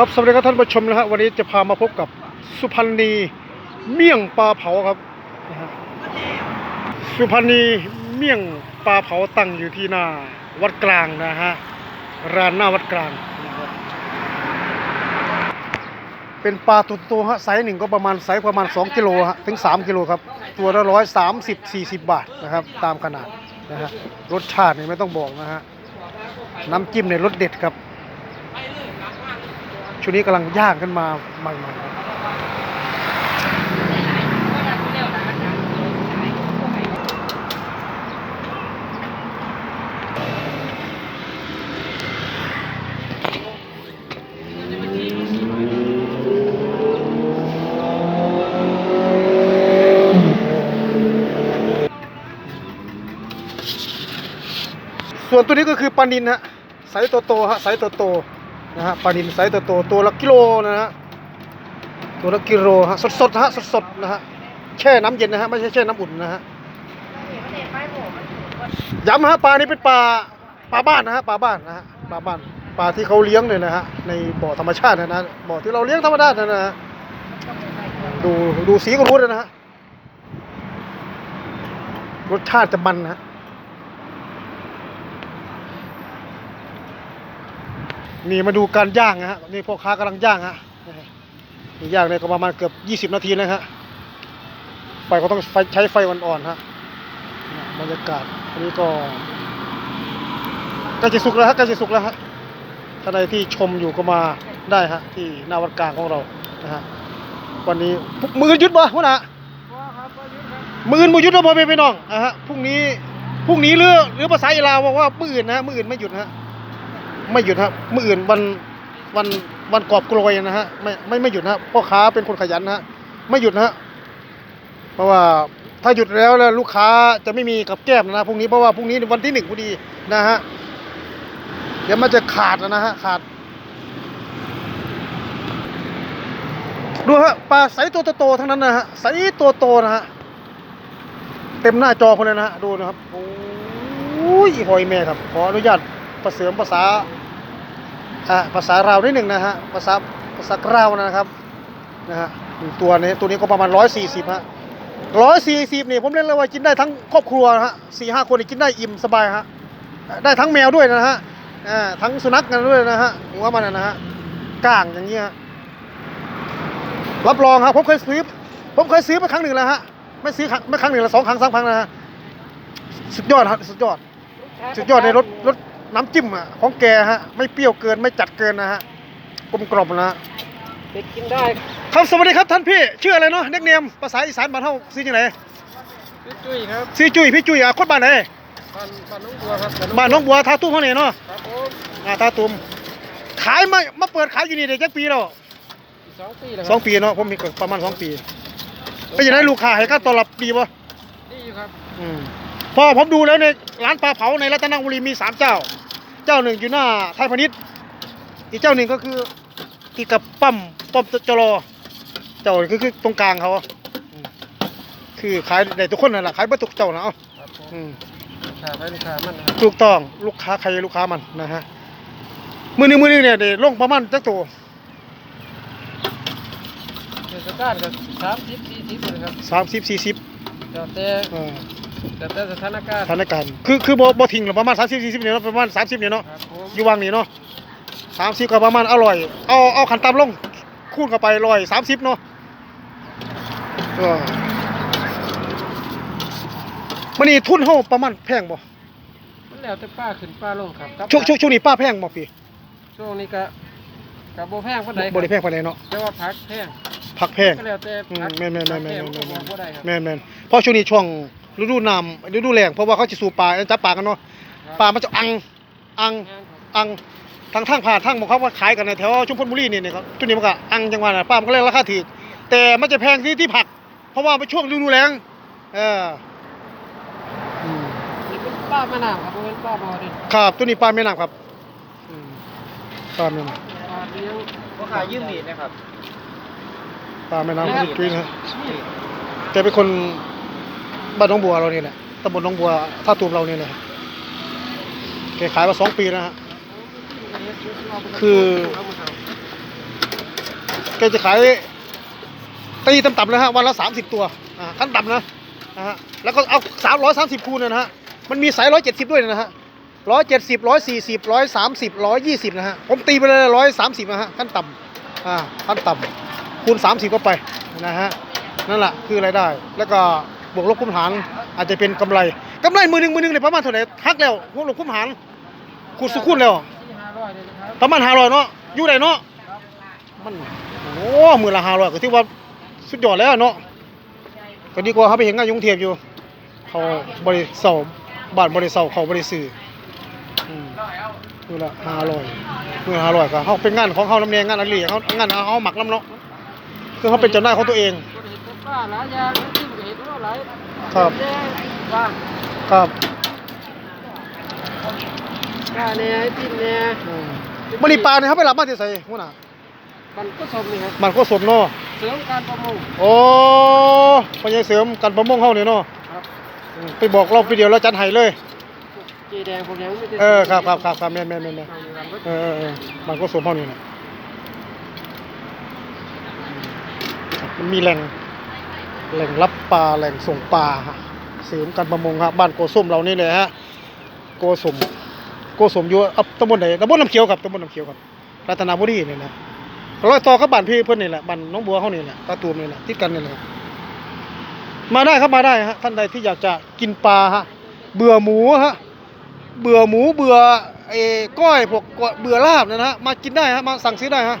ครับสวัสดีครับท่านผู้ชมนะฮะวันนี้จะพามาพบกับสุพรรณีเมี่ยงปลาเผาครับนะฮะสุพรรณีเมี่ยงปลาเผาตั้งอยู่ที่หน้าวัดกลางนะฮะร้านหน้าวัดกลางนะครับเป็นปลาตัวโตฮะไซส์หนึ่งก็ประมาณไซส์ประมาณ 2 กิโลฮะถึง 3 กิโลครับ ตัวละร้อยสามสิบสี่สิบบาทนะครับ ตามขนาดนะฮะรสชาตินี่ไม่ต้องบอกนะฮะน้ำจิ้มในยรสเด็ดครับ ช่วงนี้กำลังย่างขึ้นมาใหม่ๆครับส่วนตัวนี้ก็คือปลานินฮะไซส์โตๆฮะไซส์โตๆ นะฮะปลานินไซส์โตตัวละกิโลนะฮะตัวละกิโลฮะสดๆฮะสดๆนะฮะแช่น้ำเย็นนะฮะไม่ใช่แช่น้ำอุ่นนะฮะย้ำฮะปลานี้เป็นปลาปลาบ้านนะฮะปลาบ้านนะฮะปลาบ้านปลาที่เขาเลี้ยงเนี่ยนะฮะในบ่อธรรมชาตินะนะบ่อที่เราเลี้ยงธรรมดานะนะฮะดูดูสีก็รู้เลยนะฮะรสชาติจะมันนะฮะ นี่มาดูการย่างนะฮะนี่พ่อค้ากำลังย่างฮะนี่ย่างเนี่ยก็ประมาณเกือบ 20 นาทีนะฮะไฟก็ต้องใช้ไฟอ่อนๆฮะบรรยากาศอันนี้ก็ใกล้จะสุกแล้วฮะใกล้จะสุกแล้วฮะท่านใดที่ชมอยู่ก็มาได้ฮะที่หน้าวัดกลางของเรานะฮะวันนี้มือยุดบ่หัวหน้ามือมือยุดแล้วบ่ไปน้องนะฮะพรุ่งนี้พรุ่งนี้หรือหรือภาษาอีลาวบอกว่ามืออื่นนะฮะมืออื่นไม่หยุดนะฮะ ไม่หยุดครับเมื่ออื่นวันวันวันกอบกลอยนะฮะไม่ไม่ไม่หยุดนะพ่อค้าเป็นคนขยันนะฮะไม่หยุดนะฮะเพราะว่าถ้าหยุดแล้วแล้วลูกค้าจะไม่มีกับแก้มนะพรุ่งนี้เพราะว่าพรุ่งนี้วันที่หนึ่งพอดีนะฮะเดี๋ยวมันจะขาดนะฮะขาด ดูฮะปลาไซส์ตัวโตๆทั้งนั้นนะฮะไซส์ตัวโตนะฮะเต็มหน้าจอคนเลยนะฮะดูนะครับโอ้ยหอยแม่ครับขออนุญาตประเสริมภาษา อ่าภาษาเราวนิดหนึ่งนะฮะภาษาภาษากราวนะครับนะฮะตัวนี้ตัวนี้ก็ประมาณร้อยสี่สิบฮะร้อยสี่สิบนี่ผมเรียกเลยว่ากินได้ทั้งครอบครัวนะฮะสี่ห้าคนนี่กินได้อิ่มสบายฮะได้ทั้งแมวด้วยนะฮะอ่าทั้งสุนัขกันด้วยนะฮะหัวมันนะฮะก้างอย่างเงี้ยรับรองครับผมเคยซื้อผมเคยซื้อมาครั้งหนึ่งแล้วฮะไม่ซื้อครั้งไม่ครั้งหนึ่งละสองครั้งสามครั้งนะฮะสุดยอดฮะสุดยอด สุดยอดในรสรส น้ำจิ้มอะของแกฮะ ไม่เปรี้ยวเกินไม่จัดเกินนะฮะกลมกล่อมนะฮะเด็กกินได้ครับสวัสดีครับท่านพี่ชื่ออะไรเนาะเน็กเนมภาษาอีสานบ้านเฮาซื้อจังไหนพี่จุ้ยครับซื้อจุ้ยพี่จุ้ยอะคนบ้านไหนบ้านบ้านน้องบัวครับบ้านน้องบัวท่าตุ้มเฮานี่เนาะครับผมอ่าท่าตุ้มขายมามาเปิดขายอยู่นี่ได้จักปีแล้วสองปีแล้วสองปีเนาะผมมีประมาณสองปีเป็นยังไงลูกค้าให้การต้อนรับดีป่ะนี่อยู่ครับอืมพอผมดูแล้วในร้านปลาเผาในรัตนบุรีมีสามเจ้า เจ้าหนึ่งอยู่หน้าไทยพาณิชย์อีกเจ้าหนึ่งก็คือติดกับปั๊มปั๊มจรอเจ้าคือคือตรงกลางเขาอืมคือขายได้ทุกคนนั่นแหละขายเบ่ทุกเจ้านะเอาครับผมอืมลูกค้าไปลูกค้ามันนะครับถูกต้องลูกค้าใครลูกค้ามันนะฮะมือหนึงมือหนึงเนี่ยเดี๋ยวลงประมาณจักตัวเทศกาลก็สามสิบสี่สิบเลยครับสามสิบสี่สิบแล้วแต่ เออ แล้วแต่สถานการณ์สถานการณ์คือคือบ่บ่ทิ้งหรอกประมาณสามสิบสี่สิบเนี่ยเนาะประมาณสามสิบเนี่ยเนาะครับผมอยู่วังนี่เนาะสามสิบก็ประมาณอร่อย เอาเอาขันตามลงคูณเข้าไปร้อยสามสิบเนาะเออมันนี่ทุนเฮาประมาณแพงบ่มันแล้วแต่ป้าขึ้นป้าลงครับครับช่วงช่วงช่วงนี้ป้าแพงบ่พี่ช่วงนี้ก็กับโบแพงปานใดบ่ได้แพงปานใดเนาะแต่ว่าพักแพงผักแพงก็แล้วแต่อืมพักแม่นแม่นแม่นแม่นพักแม่นพงบ่ได้ครับแม่นแม่นเพราะช่วงนี้ช่วง ฤดูน้ำฤดูแล้งเพราะว่าเขาจะสู่ปลาจับปลากันเนาะปลามันจะอังอังแพงครับอังทางทางผ่านทางบอกเขาว่าขายกันในแถวชุมพลบุรีนี่นะครับจุดนี้มันก็อังจังหวัดน่ะป้ามันก็เลยราคาถูกแต่มันจะแพงที่ที่ผัก เพราะว่าเป็นช่วงฤดูแล้งเอออืมนี่เป็นป้าแม่น้ำครับบ่เป็นป้าบ่อดิครับตัวนี้ปลาแม่น้ำครับอืมปลาแม่น้ปลาเลี้ยงก็ขายยืมมีดนะครับำปลาแม่น้ำจุ้ยนะแกเป็นคน บ้านหนองบัวเราเนี่ยแหละตำบลหนองบัวท่าตูมเราเนี่ยแหละแกขายมาสองปีแล้วฮะคือแกจะขายตีต่ำๆเลยฮะวันละสามสิบตัวอ่าขั้นต่ำนะนะฮะแล้วก็เอาสามร้อยสามสิบคูณนะฮะมันมีสายร้อยเจ็ดสิบด้วยนะฮะร้อยเจ็ดสิบร้อยสี่สิบร้อยสามสิบร้อยยี่สิบนะฮะผมตีไปเลยร้อยสามสิบนะฮะขั้นต่ำอ่าขั้นต่ำคูณสามสิบก็ไปนะฮะนั่นแหละคือรายได้แล้วก็ วกลบคุ้มหารอาจจะเป็นกำไรกำไรมือหนึ่งมือหนึ่งเนี่ยประมาณเท่าไหร่หักแล้วบวกลบคุ้มหารคูณสุขุนแล้วประมาณห้าร้อยเนาะอยู่ได้เนาะมันโอ้มือละห้าร้อยก็ถือว่าสุดยอดแล้วเนาะก็ดีกว่าเขาไปเห็นงานยุงเทพอยู่เขาบริเสาบานบริเสาเขาบริสื่ออืมมือละห้าร้อยมือละห้าร้อยก็เขาเป็นงานของเขาลำเนียงงานอะไรเขางานเขาหมักลำเนาะคือเขาเป็นเจ้าหน้าของตัวเอง ครับแย่บ้างครับป้าเนี่ยไอ้ติ่นเนี่ยอืมมณีปลาเนี่ยเขาไปรับมาที่ใส่หัวหน้ามันก็สมนี่ครับมันก็สมเนาะเสริมการประมงโอ้พญายเสริมกันประมงเขาเนี่ยเนาะครับอืมไปบอกเราไปเดียวแล้วจันไห้เลยเจแดงพวกนี้ไม่ได้เออครับครับครับครับแม่นแม่นแม่นแม่นเอาอย่างนั้นเออเออเออมันก็สมเท่านี้แหละมันมีแหล่ง แหล่งรับปลาแหล่งส่งปลาฮะเสริมการประมงครับบ้านโกส้มเรานี่เลยฮะโกสมโกสมอยู่อัตำบลไหนตำบลน้ำเขียวครับตำบลน้ำเขียวครับรัตนบุรีนี่นะร้อยต่อกับบ้านพี่เพื่อนนี่แหละบ้านน้องบัวเขานี่แหละตาตูมนี่แหละติดกันนี่แหละมาได้ครับมาได้ฮะท่านใดที่อยากจะกินปลาฮะเบื่อหมูฮะเบื่อหมูเบื่อไอ้ก้อยพวกเบื่อลาบนะฮะมากินได้ฮะมาสั่งซื้อได้ฮะ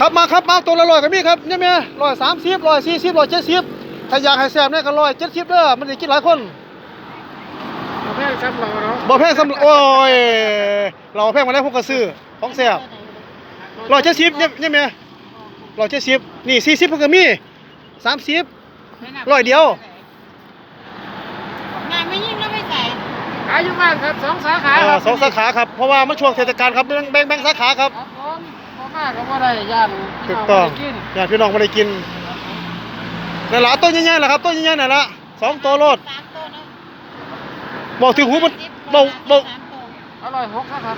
ครับมาครับมาตัวละร้อยกันมี่ครับเนี่ยเมียร้อยสามสิบร้อยสี่สิบร้อยเจ็ดสิบถ้าอยากให้แซ่บเนี่ยก็ร้อยเจ็ดสิบเด้อมันจะกินหลายคนเอาแพงซ้ำเราเนาะบ่แพงสำหรับโอ้ยเราแพงมาแล้วพวกกระซื้อของแซ่บร้อยเจ็ดสิบเนี่ยเนี่ยเมียร้อยเจ็ดสิบนี่สี่สิบเพิ่นก็มีสามสิบร้อยเดียวงานไม่ยิ่งแล้วไม่ใส่ขายอยู่บ้านครับสองสาขาอ่าครับสองสาขาครับเพราะว่ามันช่วงเทศกาลครับแบ่งแบ่งแบ่งสาขาครับ ครับผมพ่อแม่ก็บ่ได้ย่านพี่ถูน้กองต้องบ่ได้กินญาติพี่น้องไม่ได้กินนั่นแหละต้นใหญ่ๆแหละครับต้นใหญ่ๆนั่นแหละสองตัวโลดสามตัวนะบอกถึงหูมันบอกบอกสามตัวอร่อยหกนะครับ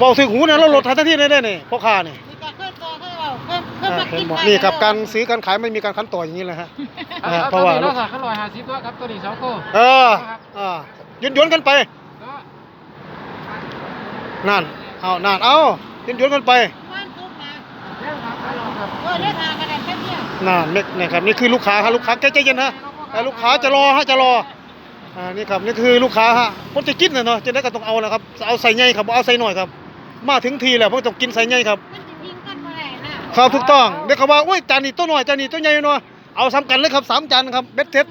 บอกถึงหูเนี่ยเราลดทันทีได้ได้เนี่ยพ่อค้าเนี่ยมีการเคลื่อนตัวเคลื่อนเราเพิ่มเพิ่มอ่ามาเห็กินนบอกไปนี่กับการซื้อการขายไม่มีการคั้นต่ออย่างนี้เลยฮะอ่นะฮะคบเพราะว่าตัวนี้เราสั่งอร่อยห้าสิบตัวครับตัวนี้สองตัวเอออ่าย้อนย้อนๆกันไปเนาะนั่นเอานั่นเอา ย้อนย้อนๆกันไปบ้านทุกนะแม่งครับอร่อยครับเออได้ทานกันแค่เดียวนั่นนี่นะครับนี่คือลูกค้าฮะลูกค้าใจเย็นๆนะแต่ลูกค้าจะรอฮะจะรออ่านี่ครับนี่คือลูกค้าฮะผมจะกินนะเนาะจะได้ก็ต้องเอานะครับเอาใส่ใหญ่ครับบ่เอาใส่หน่อยครับ มาถึงทีแล้วผมต้องกินใส่ใหญ่ครับมันจะยิงกันเมื่อไหร่นะครับถูกต้องเด็กเขาว่าอุ้ยจานนี้ตัวหน่อยจานนี้ตัวใหญ่หน่อยเอาซ้ำกันเลยครับสามจานครับเบ็ดเสร็จ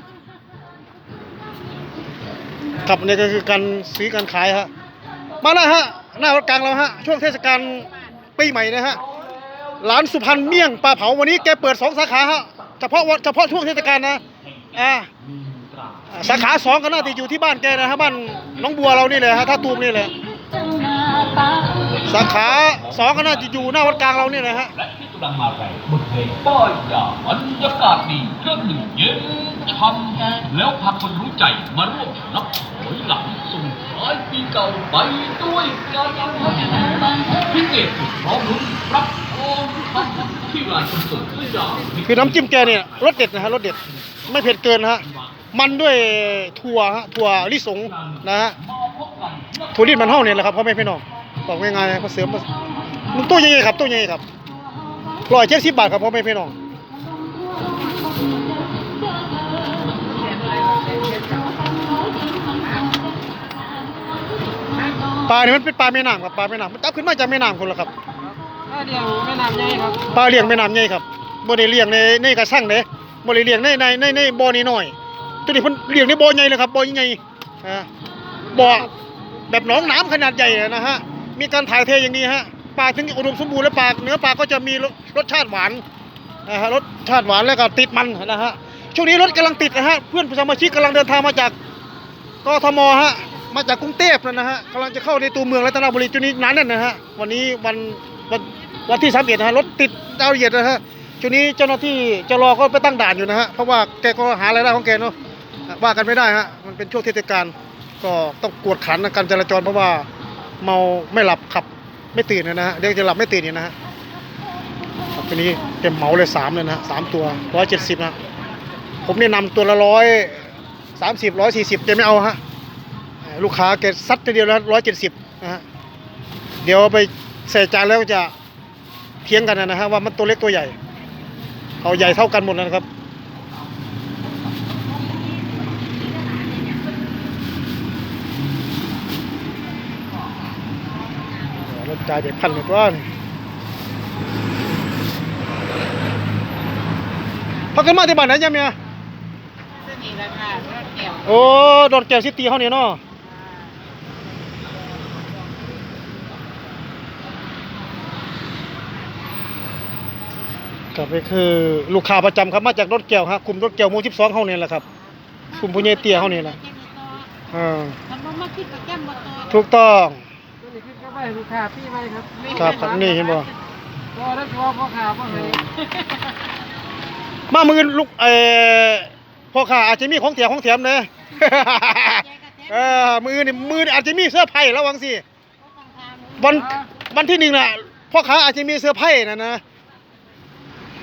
ครับนี่ก็คือการซื้อการขายฮะมาแล้วฮะ หน้าวัดกลางเราฮะช่วงเทศกาลปีใหม่นะฮะร้านสุพรรณเมี่ยงปลาเผาวันนี้แกเปิดสองสาขาฮะเฉพาะวันเฉพาะช่วงเทศกาลนะอ่าสาขาสองก็น่าจะอยู่ที่บ้านแกนะฮะบ้านน้องบัวเรานี่แหละฮะท่าตูมนี่แหละสาขาสองก็น่าจะอยู่หน้าวัดกลางเรานี่แหละฮะ และที่กำลังมาแรงบทเพลงป้ายยาบรรยากาศดีเครื่องดื่มเย็นช่ำแล้วพาคนรู้ใจมาร่วมนับถอยหลัง ท้ายปีเก่าไปด้วยกันพิเศษพร้อมลุ้นรับทองคำที่ร้านคอนเสิร์ตสยามคือน้ำจิ้มแกเนี่ยรสเด็ดนะฮะรสเด็ดไม่เผ็ดเกินนะฮะมันด้วยถั่วฮะถั่วลิสงนะฮะถั่วลิสมันเท่าเนี่ยแหละครับพ่อแม่พี่น้องบอกง่ายๆก็เสริมมามันตัวใหญ่ๆครับตัวใหญ่ครับร้อยเจ็ดสิบบาทครับพ่อแม่พี่น้อง ปลาเนี่ยมันเป็นปลาแม่น้ำครับปลาแม่น้ำมันจับขึ้นมาจากแม่น้ำคนละครับถ้าเดียวแม่น้ำใหญ่ครับปลาเลี้ยงแม่น้ำใหญ่ครับบ่ได้เลี้ยงในในกระชังเด้บ่ได้เลี้ยงในในในในบ่อนี้น้อยตัวนี้เพิ่นเลี้ยงในบ่อใหญ่เลยครับบ่อใหญ่อ่าบ่อแบบหนองน้ำขนาดใหญ่นะฮะมีการถ่ายเทอย่างนี้ฮะปลาถึงอุดมสมบูรณ์และปลาเนื้อปลาก็จะมีรสรสชาติหวานนะฮะรสชาติหวานแล้วก็ติดมันนะฮะช่วงนี้รถกำลังติดนะฮะเพื่อนสมาชิกกำลังเดินทางมาจากกทมฮะ มาจากกรุงเทพนะฮะกำลังจะเข้าในตัวเมืองรัตนบุรีจุดนี้นานนั่นนะฮะวันนี้วันวันวันที่สามเอ็ดนะฮะรถติดดาวเหยียดนะฮะช่วงนี้เจ้าหน้าที่จะรอก็ไปตั้งด่านอยู่นะฮะเพราะว่าแกก็หารายได้ของแกเนาะว่ากันไม่ได้ฮะมันเป็นช่วงเทศกาลก็ต้องกวดขันการจราจรเพราะว่าเมาไม่หลับขับไม่ตื่นนะฮะเดี๋ยวจะหลับไม่ตื่นเนี่ยนะฮะครับทีนี้เต็มเหมาเลยสามเลยนะฮะสามตัวร้อยเจ็ดสิบนะผมแนะนำตัวละร้อยสามสิบร้อยสี่สิบแกไม่เอาฮะ ลูกค้าแกซัดทีเดียวแล้วร้อยเจ็ดสิบนะฮะเดี๋ยวไปใส่จานแล้วจะเทียงกันนะฮะว่ามันตัวเล็กตัวใหญ่ เอาใหญ่เท่ากันหมดนะครับรถจ่ายเด็กพันเลยตัวนี่พักกันมาที่บ้านไหนยังเมียจะมีราคารถเกี่ยวโอ้ ดอนแก้วซิตี้เขาเนี่ยเนาะ ครับนี่คือลูกค้าประจำครับมาจากรถแก้วฮะกลุ่มรถแก้วหมูสิบสองเขาเนี่ยแหละครับ กลุ่มผู้ใหญ่เตี้ยเขาเนี่ยแหละอ่าทำบ่มาคิดกับแก้มบ่ต่อถูกต้อง ตัวนี้ขึ้นก็ไปลูกค้าพี่ไปครับครับครับนี่เห็นบ่ พอแล้วพอพ่อขาพ่อให้มามือลูกเอ่อพ่อค้าอาจจะมีของแถมของแถมเนอะเออมือนี่มือนี่อาจจะมีเสื้อร์ไผ่ระวังสิวันวันที่หนึ่งน่ะพ่อค้าอาจจะมีเสื้อร์ไผ่นะนะ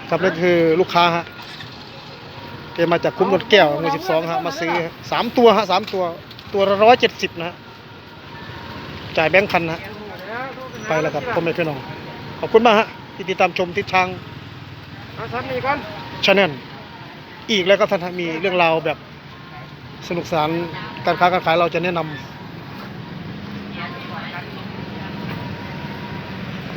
ครับนั่นคือลูกค้าฮะแกมาจากคุ้มรถแก้วมือสิบสองฮะมาซื้อฮะสามตัวฮะสามตัวตัวละร้อยเจ็ดสิบนะฮะจ่ายแบงค์พันนะฮะไปแล้วครับพ่อแม่พี่น้องขอบคุณมากฮะที่ติดตามชมทิศทางเอาซ้ำนี่ก่อนชาแนลอีกแล้วก็ท่านฮะมีเรื่องราวแบบสนุกสนานการค้าการขายเราจะแนะนำ